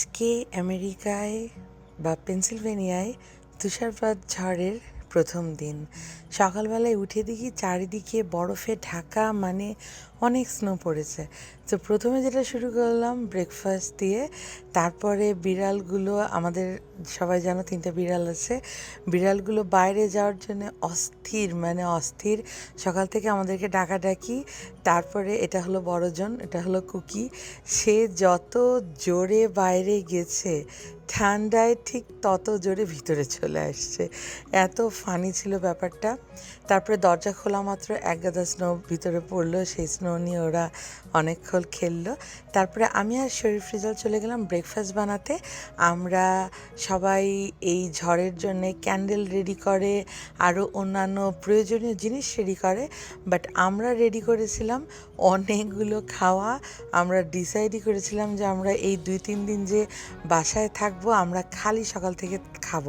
আজকে আমেরিকায় বা পেনসিলভেনিয়ায় তুষারপাত ঝড়ের প্রথম দিন। সকালবেলায় উঠে দেখি চারিদিকে বরফে ঢাকা মানে অনেক স্নো পড়েছে। তো প্রথমে যেটা শুরু করলাম ব্রেকফাস্ট দিয়ে, তারপরে বিড়ালগুলো, আমাদের সবাই জানো তিনটা বিড়াল আছে, বিড়ালগুলো বাইরে যাওয়ার জন্য অস্থির মানে অস্থির। সকাল থেকে আমাদেরকে ডাকাডাকি তারপরে এটা হলো বড়জন, এটা হলো কুকি। সে যত জোরে বাইরে গেছে, ঠান্ডায় ঠিক তত জোরে ভিতরে চলে আসছে। এত ফানি ছিল ব্যাপারটা। তারপরে দরজা খোলা মাত্র, এক গাদা স্নো ভিতরে পড়ল, সেই স্নো নিয়ে ওরা অনেকক্ষণ খেললো। তারপরে আমি আর শরীফ রিজাল চলে গেলাম ব্রেকফাস্ট বানাতে। আমরা সবাই এই ঝড়ের জন্য ক্যান্ডেল রেডি করে আরও অন্যান্য প্রয়োজনীয় জিনিস রেডি করে বাট আমরা রেডি করেছিলাম অনেকগুলো খাওয়া। আমরা ডিসাইডই করেছিলাম যে আমরা এই দুই তিন দিন যে বাসায় থাকব, আমরা খালি সকাল থেকে খাব।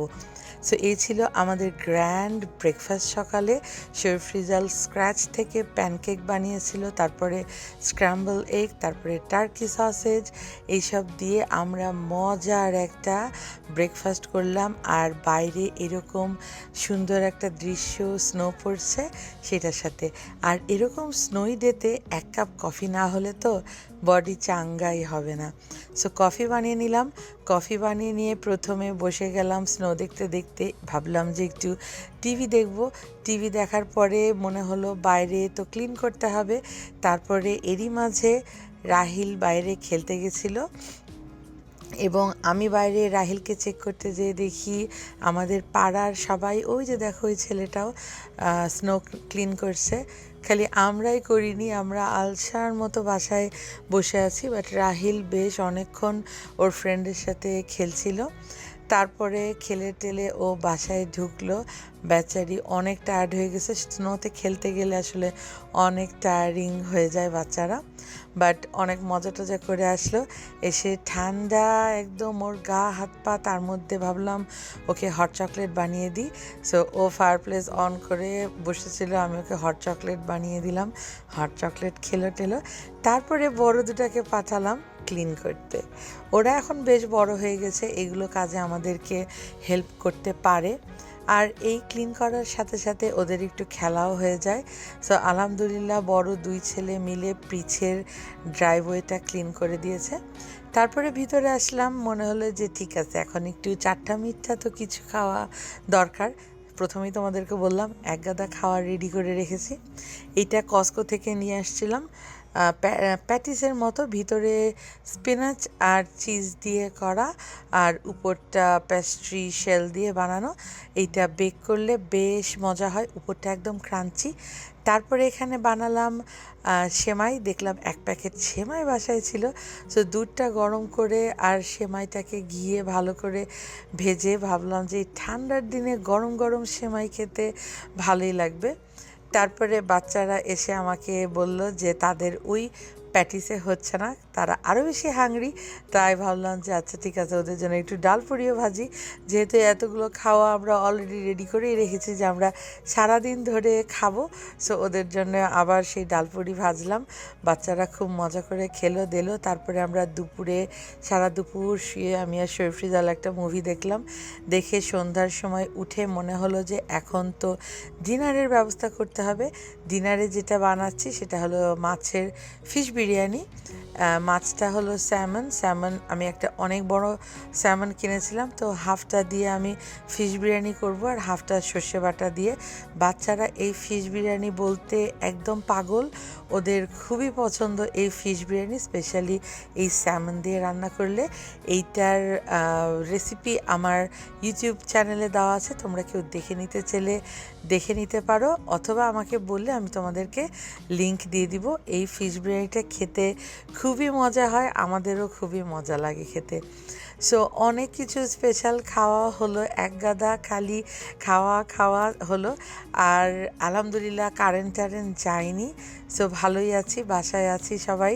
সো এই ছিল আমাদের গ্র্যান্ড ব্রেকফাস্ট সকালে। শরীফ রিজাল স্ক্র্যাচ থেকে প্যানকেক বানিয়েছিল, তারপরে স্ক্র্যাম্বল এগ তারপরে টার্কি সসেজ এইসব দিয়ে আমরা মজার একটা ব্রেকফাস্ট করলাম। আর বাইরে এরকম সুন্দর একটা দৃশ্য স্নো পড়ছে সেটার সাথে। আর এরকম স্নোই ডেতে এক কাপ কফি না হলে তো বডি চাঙ্গাই হবে না। সো কফি বানিয়ে নিলাম। কফি বানিয়ে নিয়ে প্রথমে বসে গেলাম স্নো দেখতে দেখতে। ভাবলাম যে একটু টিভি দেখব। টিভি দেখার পরে মনে হলো বাইরে তো ক্লিন করতে হবে। তারপরে এরই মাঝে রাহিল বাইরে খেলতে গেছিল। এবং আমি বাইরে রাহিলকে চেক করতে যেয়ে দেখি আমাদের পাড়ার সবাই, ওই যে দেখো ওই ছেলেটাও স্নো ক্লিন করছে। খালি আমরাই করিনি, আমরা আলসার মতো বাসায় বসে আছি বাট রাহিল বেশ অনেকক্ষণ ওর ফ্রেন্ডের সাথে খেলছিল। তারপরে খেলে টেলে ও বাসায় ঢুকলো। বেচারি অনেক টায়ার্ড হয়ে গেছে। স্নোতে খেলতে গেলে আসলে অনেক টায়ারিং হয়ে যায় বাচ্চারা। বাট অনেক মজা টজা করে আসলো। এসে ঠান্ডা একদম ওর গা, হাত, পা, তার মধ্যে ভাবলাম ওকে হট চকলেট বানিয়ে দিই। সো ও ফায়ার প্লেস অন করে বসেছিল। আমি ওকে হট চকলেট বানিয়ে দিলাম। হট চকলেট খেলো টেলো তারপরে বড় দুটাকে পাঠালাম। ক্লিন করতে। ওরা এখন বেশ বড় হয়ে গেছে, এগুলো কাজে আমাদেরকে হেল্প করতে পারে। আর এই ক্লিন করার সাথে সাথে ওদের একটু খেলাও হয়ে যায়। সো, আলহামদুলিল্লাহ বড় দুই ছেলে মিলে পিছের ড্রাইভওয়েটা ক্লিন করে দিয়েছে। তারপরে ভিতরে আসলাম, মনে হলো যে ঠিক আছে, এখন একটু চারটা মিঠা তো কিছু খাওয়া দরকার। প্রথমেই তোমাদেরকে বললাম, এক গাদা খাওয়া রেডি করে রেখেছি। এইটা কস্কো থেকে নিয়ে আসছিলাম। প্যাটিসের মতো ভিতরে স্পিনাচ আর চিজ দিয়ে করা আর উপরটা প্যাস্ট্রি শেল দিয়ে বানানো। এইটা বেক করলে বেশ মজা হয়, উপরটা একদম ক্রাঞ্চি। তারপরে এখানে বানালাম সেমাই। দেখলাম এক প্যাকেট সেমাই বাসায় ছিল। তো দুধটা গরম করে আর সেমাইটাকে গিয়ে ভালো করে ভেজে ভাবলাম যে ঠান্ডার দিনে গরম গরম সেমাই খেতে ভালোই লাগবে। তারপরে বাচ্চারা এসে আমাকে বলল যে তাদের ওই প্যাটিসে হচ্ছে না, তারা আরও বেশি হাংরি তাই ভাবলাম যে আচ্ছা ঠিক আছে, ওদের জন্য একটু ডাল পুরিও ভাজি। যেহেতু এতগুলো খাওয়া আমরা অলরেডি রেডি করেই রেখেছি যে আমরা সারাদিন ধরে খাব সো ওদের জন্য আবার সেই ডাল পুরি ভাজলাম। বাচ্চারা খুব মজা করে খেলো, দিলো, তারপরে আমরা দুপুরে, সারা দুপুর শুয়ে আমি আর শরীফরিজাল একটা মুভি দেখলাম। দেখে সন্ধ্যার সময় উঠে মনে হলো যে এখন তো ডিনারের ব্যবস্থা করতে হবে। ডিনারে যেটা বানাচ্ছি সেটা হলো মাছের ফিশ বিরিয়ানি মাছটা হলো স্যামন স্যামন আমি একটা অনেক বড় স্যামন কিনেছিলাম, তো হাফটা দিয়ে আমি ফিশ বিরিয়ানি করব আর হাফটা সর্ষে বাটা দিয়ে। বাচ্চারা এই ফিশ বিরিয়ানি বলতে একদম পাগল। ওদের খুবই পছন্দ এই ফিশ বিরিয়ানি স্পেশালি এই স্যামন দিয়ে রান্না করলে। এইটার রেসিপি আমার ইউটিউব চ্যানেলে দেওয়া আছে, তোমরা কেউ দেখে নিতে চাইলে দেখে নিতে পারো। অথবা আমাকে বললে আমি তোমাদেরকে লিংক দিয়ে দিব। এই ফিশ বিরিয়ানিটা খেতে খুবই মজা হয়, আমাদেরও খুবই মজা লাগে খেতে। সো অনেক কিছু স্পেশাল খাওয়া হলো, এক গাদা খালি খাওয়া খাওয়া হলো, আর আলহামদুলিল্লাহ কারেন্ট টারেন্ট যায়নি। সো ভালোই আছি, বাসায় আছি সবাই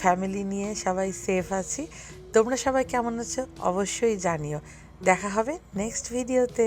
ফ্যামিলি নিয়ে সবাই সেফ আছি। তোমরা সবাই কেমন আছো? অবশ্যই জানিও। দেখা হবে নেক্সট ভিডিওতে